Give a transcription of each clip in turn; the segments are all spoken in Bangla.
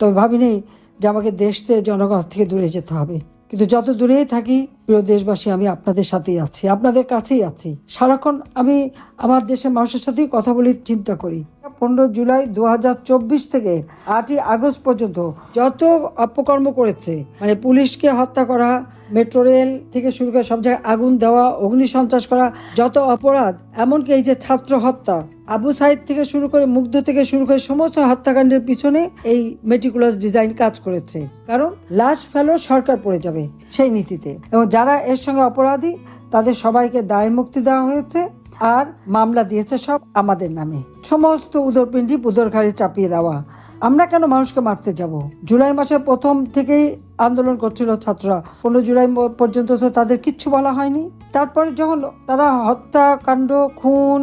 তবে ভাবিনি যে আমাকে দেশ থেকে জনগণ থেকে দূরে যেতে হবে। কিন্তু যত দূরেই থাকি, প্রিয় দেশবাসী, আমি আপনাদের সাথেই আছি, আপনাদের কাছেই আছি। সারাক্ষণ আমি আমার দেশের মানুষের সাথেই কথা বলি, চিন্তা করি। পনেরো জুলাই দু হাজার চব্বিশ থেকে আটই আগস্ট পর্যন্ত যত অপকর্ম করেছে মানে পুলিশকে হত্যা করা, মেট্রো রেল থেকে শুরু করে সব জায়গায় আগুন দেওয়া অগ্নি সন্ত্রাস করা, যত অপরাধ, এমনকি এই যে ছাত্র হত্যা আবু সাইদ থেকে শুরু করে মুগ্ধ থেকে শুরু করে সমস্ত হত্যাকাণ্ডের পিছনে এই মেটিকুলাস ডিজাইন কাজ করেছে। কারণ লাশ ফেলো সরকার পড়ে যাবে সেই নীতিতে। এবং যারা এর সঙ্গে অপরাধী, তাদের সবাইকে দায় মুক্তি দেওয়া হয়েছে আর মামলা দিয়েছে সব আমাদের নামে। সমস্ত উদরপিণ্ডি উদরঘাড়ি চাপিয়ে দেওয়া। আমরা কেন মানুষকে মারতে যাব? জুলাই মাসের প্রথম থেকেই আন্দোলন করছিল ছাত্ররা। পনেরো জুলাই পর্যন্ত তো তাদের কিচ্ছু বলা হয়নি। তারপরে যখন তারা হত্যাকাণ্ড, খুন,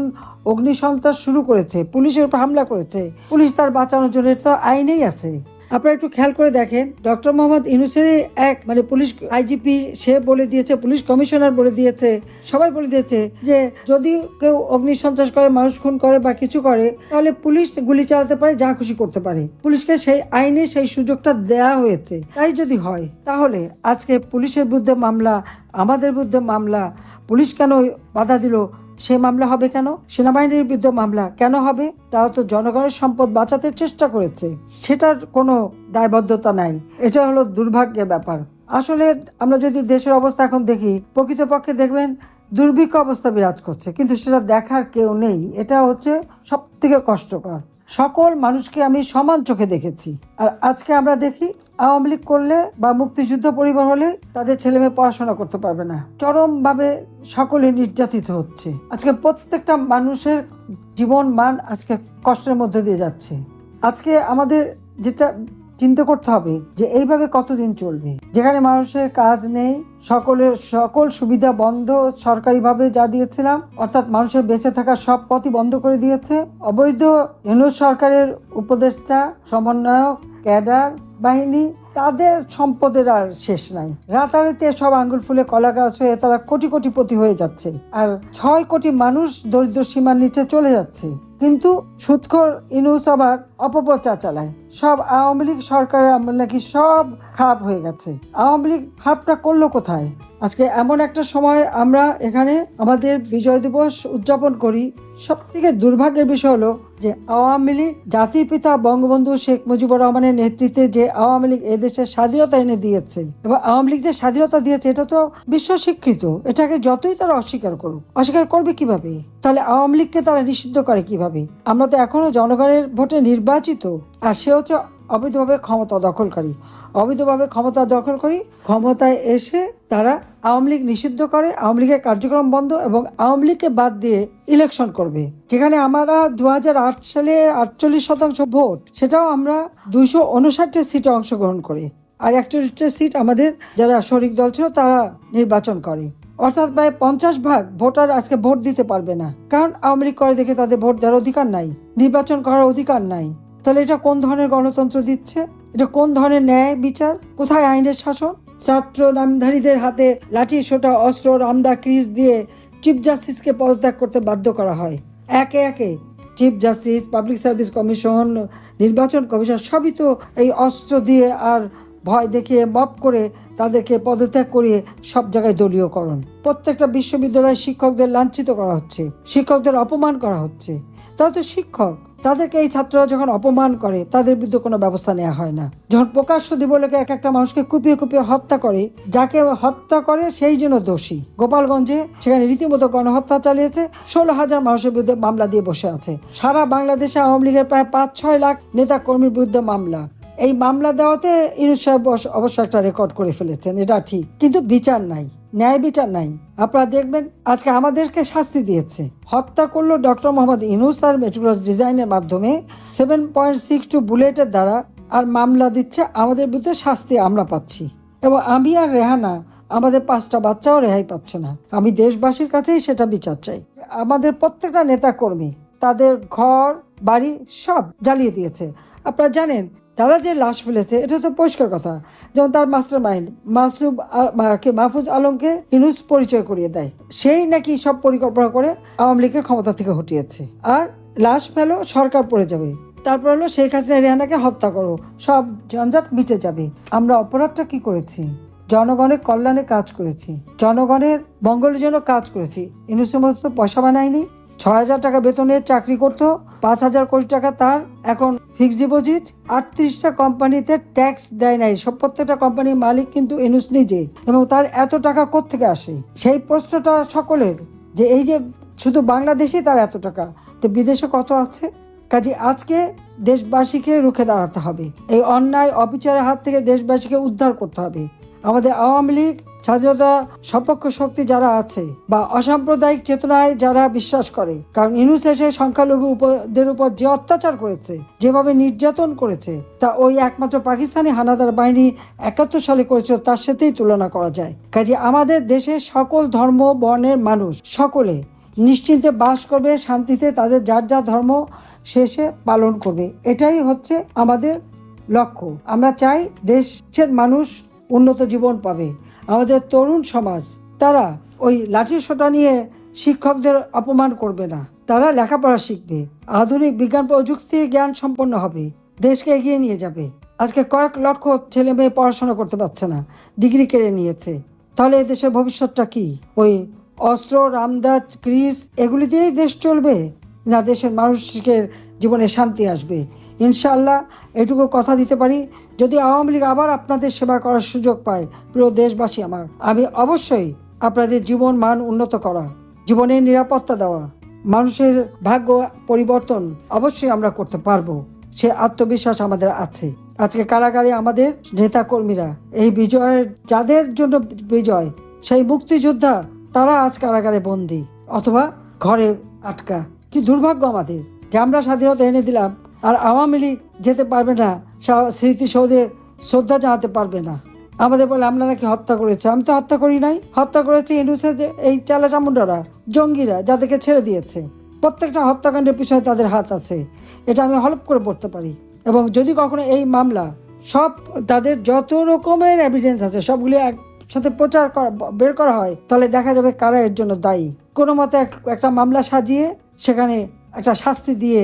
অগ্নিসন্ত্রাস শুরু করেছে, পুলিশের উপর হামলা করেছে, পুলিশ তার বাঁচানোর জন্য তো আইনেই আছে। আপনারা একটু খেয়াল করে দেখেন। ডক্টর মোহাম্মদ ইনুসেরই এক মানে পুলিশ আইজিপি, সে বলে দিয়েছে, পুলিশ কমিশনার বলে দিয়েছে, সবাই বলে দিয়েছে যে যদি কেউ অগ্নিসন্ত্রাস করে, মানুষ খুন করে বা কিছু করে, তাহলে পুলিশ গুলি চালাতে পারে, যা খুশি করতে পারে। পুলিশকে সেই আইনে সেই সুযোগটা দেয়া হয়েছে। তাই যদি হয়, তাহলে আজকে পুলিশের বিরুদ্ধে মামলা, আমাদের বিরুদ্ধে মামলা, পুলিশ কেন বাধা দিল? সে মামলা হবে কেন? সেনাবাহিনীর বিরুদ্ধে মামলা কেন হবে? তাও তো জনগণের সম্পদ বাঁচাতে চেষ্টা করেছে। সেটার কোনো দায়বদ্ধতা নাই। এটা হলো দুর্ভাগ্যের ব্যাপার। আসলে আমরা যদি দেশের অবস্থা এখন দেখি, প্রকৃতপক্ষে দেখবেন দুর্ভিক্ষ অবস্থা বিরাজ করছে। কিন্তু সেটা দেখার কেউ নেই। এটা হচ্ছে সব থেকে কষ্টকর। সকল মানুষকে আমি সমান চোখে দেখেছি। আর আজকে আমরা দেখি আওয়ামী লীগ করলে বা মুক্তিযুদ্ধ পরিবার হলে তাদের ছেলে মেয়ে পড়াশোনা করতে পারবে না। চরমভাবে সকলে নির্যাতিত হচ্ছে। আজকে প্রত্যেকটা মানুষের জীবন মান আজকে কষ্টের মধ্যে দিয়ে যাচ্ছে। আজকে আমাদের যেটা চিন্তা করতে হবে যে এইভাবে কতদিন চলবে? যেখানে মানুষের কাজ নেই, সকলের সকল সুবিধা বন্ধ, সরকারিভাবে যা দিয়েছিলাম, অর্থাৎ মানুষের বেঁচে থাকার সব পথই বন্ধ করে দিয়েছে। অবৈধ ইউনুস সরকারের উপদেষ্টা, সমন্বয়ক, ক্যাডার বাহিনী, তাদের সম্পদের আর শেষ নাই। রাতারাতি সব আঙ্গুল ফুলে কলা গাছ হয়ে তারা কোটি কোটি কোটিপতি হয়ে যাচ্ছে আর ছয় কোটি মানুষ দরিদ্র সীমার নিচে চলে যাচ্ছে। কিন্তু সুৎখর ইনুস আবার অপপ্রচার চালায়। সব আওয়ামী লীগ সরকারের আমল নাকি সব খারাপ হয়ে গেছে। আওয়ামী লীগ খারাপটা করল কোথায়? আজকে এমন একটা সময় আমরা এখানে আমাদের বিজয় দিবস উদযাপন করি। সব থেকে দুর্ভাগ্যের বিষয় হলো যে আওয়ামী লীগ জাতির পিতা বঙ্গবন্ধু শেখ মুজিবুর রহমানের নেতৃত্বে যে আওয়ামী লীগ এদেশের স্বাধীনতা এনে দিয়েছে এবং আওয়ামী লীগ যে স্বাধীনতা দিয়েছে, এটা তো বিশ্ব স্বীকৃত এটাকে যতই তারা অস্বীকার করুক, অস্বীকার করবে কীভাবে? তাহলে আওয়ামী লীগকে তারা নিষিদ্ধ করে কীভাবে? আমরা তো এখনও জনগণের ভোটে নির্বাচিত, আর সে হচ্ছে অবৈধভাবে ক্ষমতা দখলকারী। অবৈধভাবে ক্ষমতা দখল করি ক্ষমতায় এসে তারা আওয়ামী লীগ নিষিদ্ধ করে, আওয়ামী লীগের কার্যক্রম বন্ধ এবং আওয়ামী লীগকে বাদ দিয়ে ইলেকশন করবে। যেখানে আমরা দু হাজার আট সালে আটচল্লিশ শতাংশ ভোট, সেটাও আমরা দুইশো উনষাটটি সিটে অংশগ্রহণ করি। আর একচল্লিশটা সিট আমাদের যারা শরিক দল ছিল, তারা নির্বাচন করে। অর্থাৎ প্রায় পঞ্চাশ ভাগ ভোটার আজকে ভোট দিতে পারবে না। কারণ আওয়ামী লীগ করে দেখে তাদের ভোট দেওয়ার অধিকার নাই, নির্বাচন করার অধিকার নাই। তাহলে এটা কোন ধরনের গণতন্ত্র দিচ্ছে? এটা কোন ধরনের ন্যায় বিচার? কোথায় আইনের শাসন? ছাত্র নামধারীদের হাতে লাঠি, সোটা, অস্ত্র, রামদা, ক্রিজ দিয়ে চিফ জাস্টিসকে পদত্যাগ করতে বাধ্য করা হয়। একে একে chief justice, public service commission, নির্বাচন কমিশন সবই তো এই অস্ত্র দিয়ে আর ভয় দেখিয়ে মপ করে তাদেরকে পদত্যাগ করিয়ে সব জায়গায় দলীয়করণ। প্রত্যেকটা বিশ্ববিদ্যালয়ে শিক্ষকদের লাঞ্ছিত করা হচ্ছে, শিক্ষকদের অপমান করা হচ্ছে। তারা তো শিক্ষক তাদেরকে এই ছাত্ররা যখন অপমান করে, তাদের বিরুদ্ধে কোনো ব্যবস্থা নেওয়া হয় না। যখন প্রকাশ্য দিবলোকে এক একটা মানুষকে কুপিয়ে কুপিয়ে হত্যা করে, যাকে হত্যা করে সেই জন্য দোষী। গোপালগঞ্জে সেখানে রীতিমতো গণহত্যা চালিয়েছে, ষোলো হাজার মানুষের বিরুদ্ধে মামলা দিয়ে বসে আছে। সারা বাংলাদেশে আওয়ামী লীগের প্রায় পাঁচ, ছয় লাখ নেতা কর্মীর বিরুদ্ধে মামলা। এই মামলা দেওয়াতে ইনুস সাহেব অবশ্য একটা রেকর্ড করে ফেলেছেন, এটা ঠিক। কিন্তু বিচার নাই। ন্যায় বিচার নাই। আপনারা দেখবেন আজকে আমাদেরকে শাস্তি দিয়েছে। হত্যা করল ডক্টর মোহাম্মদ ইনুস তার মেট্রোক্লাস ডিজাইনের মাধ্যমে। সেভেন পয়েন্ট সিক্স টু বুলেটের দ্বারা আর মামলা দিচ্ছে আমাদের বিরুদ্ধে শাস্তি আমরা পাচ্ছি। এবং আমি আর রেহানা, আমাদের পাঁচটা বাচ্চাও রেহাই পাচ্ছে না। আমি দেশবাসীর কাছেই সেটা বিচার চাই। আমাদের প্রত্যেকটা নেতা কর্মী তাদের ঘর, বাড়ি সব জ্বালিয়ে দিয়েছে। আপনারা জানেন তারা যে লাশ ফেলেছে, এটা তো পরিষ্কার কথা। যেমন তার মাস্টার মাইন্ড মাসুব মাহফুজ আলমকে ইনুস পরিচয় করিয়ে দেয়। সেই নাকি সব পরিকল্পনা করে আওয়ামী লীগকে ক্ষমতা থেকে হটিয়েছে। আর লাশ ফেলো, সরকার পড়ে যাবে। তারপর হলো শেখ হাসিনা রেহানাকে হত্যা করো। সব ঝঞ্ঝাট মিটে যাবে। আমরা অপরাধটা কি করেছি? জনগণের কল্যাণে কাজ করেছি। জনগণের মঙ্গলের জন্য কাজ করেছি। ইনুসের মতো তো পয়সা বানায়নি। ছয় হাজার টাকা বেতনের চাকরি করতো, পাঁচ হাজার কোটি টাকা তার এখন ফিক্সড ডিপোজিট আটত্রিশটা কোম্পানিতে ট্যাক্স দেয় নাই। সব প্রত্যেকটা কোম্পানির মালিক কিন্তু এনুস নিজে। এবং তার এত টাকা কোত্থেকে আসে? সেই প্রশ্নটা সকলের, যে এই যে শুধু বাংলাদেশেই তার এত টাকা, তো বিদেশে কত আছে? কাজে আজকে দেশবাসীকে রুখে দাঁড়াতে হবে। এই অন্যায় অবিচারের হাত থেকে দেশবাসীকে উদ্ধার করতে হবে। আমাদের আওয়ামী লীগ স্বাধীনতা সপক্ষ শক্তি যারা আছে বা অসাম্প্রদায়িক চেতনায় যারা বিশ্বাস করে, কারণ ইনুস সংখ্যালঘু উপদের উপর যে অত্যাচার করেছে, যেভাবে নির্যাতন করেছে, তা ওই একমাত্র পাকিস্তানি হানাদার বাহিনী একাত্তর সালে করেছিল, তার সাথেই তুলনা করা যায়। কাজে আমাদের দেশে সকল ধর্ম, বর্ণের মানুষ সকলে নিশ্চিন্তে বাস করবে, শান্তিতে তাদের যার যার ধর্ম শেষে পালন করবে। এটাই হচ্ছে আমাদের লক্ষ্য। আমরা চাই দেশের মানুষ উন্নত জীবন পাবে। আমাদের তরুণ সমাজ, তারা ওই লাঠি সোটা নিয়ে শিক্ষকদের অপমান করবে না। তারা লেখাপড়া শিখবে, আধুনিক বিজ্ঞান প্রযুক্তি জ্ঞান সম্পন্ন হবে, দেশকে এগিয়ে নিয়ে যাবে। আজকে কয়েক লক্ষ ছেলে মেয়ে পড়াশোনা করতে পারছে না, ডিগ্রি কেড়ে নিয়েছে। তাহলে দেশের ভবিষ্যৎটা কি? ওই অস্ত্র, রামদাস, ক্রিস, এগুলি দিয়েই দেশ চলবে? না দেশের মানুষের জীবনে শান্তি আসবে? ইনশাআল্লাহ এটুকু কথা দিতে পারি। যদি আওয়ামী লীগ আবার আপনাদের সেবা করার সুযোগ পায়, প্রিয় দেশবাসী আমার, আমি অবশ্যই আপনাদের জীবন মান উন্নত করা, জীবনের নিরাপত্তা দেওয়া, মানুষের ভাগ্য পরিবর্তন অবশ্যই আমরা করতে পারব, সে আত্মবিশ্বাস আমাদের আছে। আজকে কারাগারে আমাদের নেতা কর্মীরা এই বিজয়ের, যাদের জন্য বিজয়, সেই মুক্তিযোদ্ধা, তারা আজ কারাগারে বন্দি, অথবা ঘরে আটকা। কি দুর্ভাগ্য আমাদের। যে আমরা স্বাধীনতা এনে দিলাম আর আওয়ামী লীগ যেতে পারবে না স্মৃতিসৌধে শ্রদ্ধা জানাতে পারবে না। আমাদের বলে, আমরা নাকি হত্যা করেছে। আমি তো হত্যা করি নাই। হত্যা করেছে ইন্ডুসের যে এই চালা চামুন্ডারা জঙ্গিরা যাদেরকে ছেড়ে দিয়েছে। প্রত্যেকটা হত্যাকাণ্ডের পিছনে তাদের হাত আছে। এটা আমি হলপ করে পড়তে পারি। এবং যদি কখনো এই মামলা সব তাদের যত রকমের এভিডেন্স আছে, সবগুলি একসাথে প্রচার বের করা হয়, তাহলে দেখা যাবে কারা এর জন্য দায়ী। কোনো মতে এক- একটা মামলা সাজিয়ে সেখানে একটা শাস্তি দিয়ে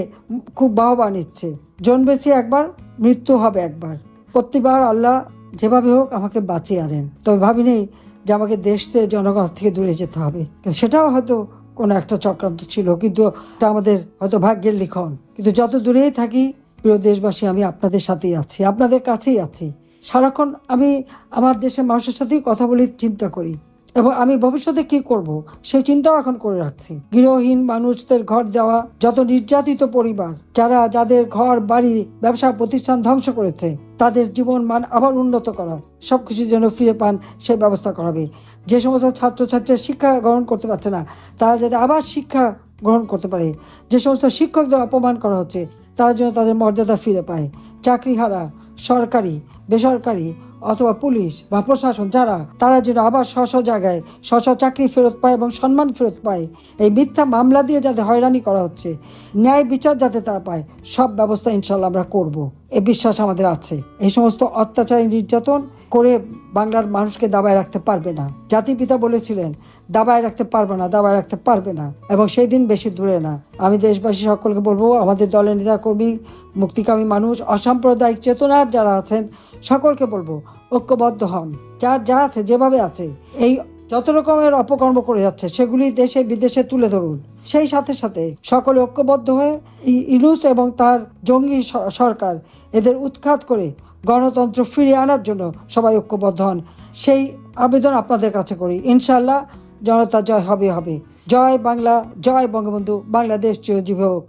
খুব বাহবা নিচ্ছে। জন্মেছি একবার, মৃত্যু হবে একবার। প্রতিবার আল্লাহ যেভাবে হোক আমাকে বাঁচিয়ে আনেন। তবে ভাবিনি যে আমাকে দেশ থেকে, জনগণ থেকে দূরে যেতে হবে। সেটাও হয়তো কোনো একটা চক্রান্ত ছিল, কিন্তু এটা আমাদের হয়তো ভাগ্যের লিখন। কিন্তু যত দূরেই থাকি, প্রিয় দেশবাসী, আমি আপনাদের সাথেই আছি, আপনাদের কাছেই আছি। সারাক্ষণ আমি আমার দেশের মানুষের সাথেই কথা বলি, চিন্তা করি। এবং আমি ভবিষ্যতে কি করব সেই চিন্তাও এখন করে রাখছি। গৃহহীন মানুষদের ঘর দেওয়া যত নির্যাতিত পরিবার, যারা যাদের ঘর, বাড়ি, ব্যবসা, প্রতিষ্ঠান ধ্বংস করেছে, তাদের জীবন মান আবার উন্নত করা। সব কিছু যেন ফিরে পান সেই ব্যবস্থা করাবে। যে সমস্ত ছাত্রছাত্রীরা শিক্ষা গ্রহণ করতে পারছে না, তারা যাতে আবার শিক্ষা গ্রহণ করতে পারে। যে সমস্ত শিক্ষকদের অপমান করা হচ্ছে, তার জন্য তাদের মর্যাদা ফিরে পায়। চাকরিহারা, সরকারি, বেসরকারি অথবা পুলিশ বা প্রশাসন যারা, তারা যেন আবার স্ব স্ব জায়গায় স্ব স্ব চাকরি ফেরত পায় এবং সম্মান ফেরত পায়। এই মিথ্যা মামলা দিয়ে যাতে হয়রানি করা হচ্ছে, ন্যায় বিচার যাতে তারা পায়, সব ব্যবস্থা ইনশাল্লাহ আমরা করব। এ বিশ্বাস আমাদের আছে। এই সমস্ত অত্যাচারী নির্যাতন করে বাংলার মানুষকে দাবায় রাখতে পারবে না। জাতির পিতা বলেছিলেন, দাবায় রাখতে পারবে না, দাবায় রাখতে পারবে না। এবং সেই দিন বেশি দূরে না। আমি দেশবাসী সকলকে বলব, আমাদের দলের নেতাকর্মী মুক্তিকামী মানুষ, অসাম্প্রদায়িক চেতনার যারা আছেন, সকলকে বলব ঐক্যবদ্ধ হন। যার যা আছে, যেভাবে আছে, এই যত রকমের অপকর্ম করে যাচ্ছে, সেগুলি দেশে, বিদেশে তুলে ধরুন। সেই সাথে সাথে সকলে ঐক্যবদ্ধ হয়ে ইনুস এবং তার জঙ্গি সরকার, এদের উৎখাত করে গণতন্ত্র ফিরিয়ে আনার জন্য সবাই ঐক্যবদ্ধ হন। সেই আবেদন আপনাদের কাছে করি। ইনশাল্লাহ জনতা জয় হবে হবে। জয় বাংলা, জয় বঙ্গবন্ধু, বাংলাদেশ চিরজীবী হোক।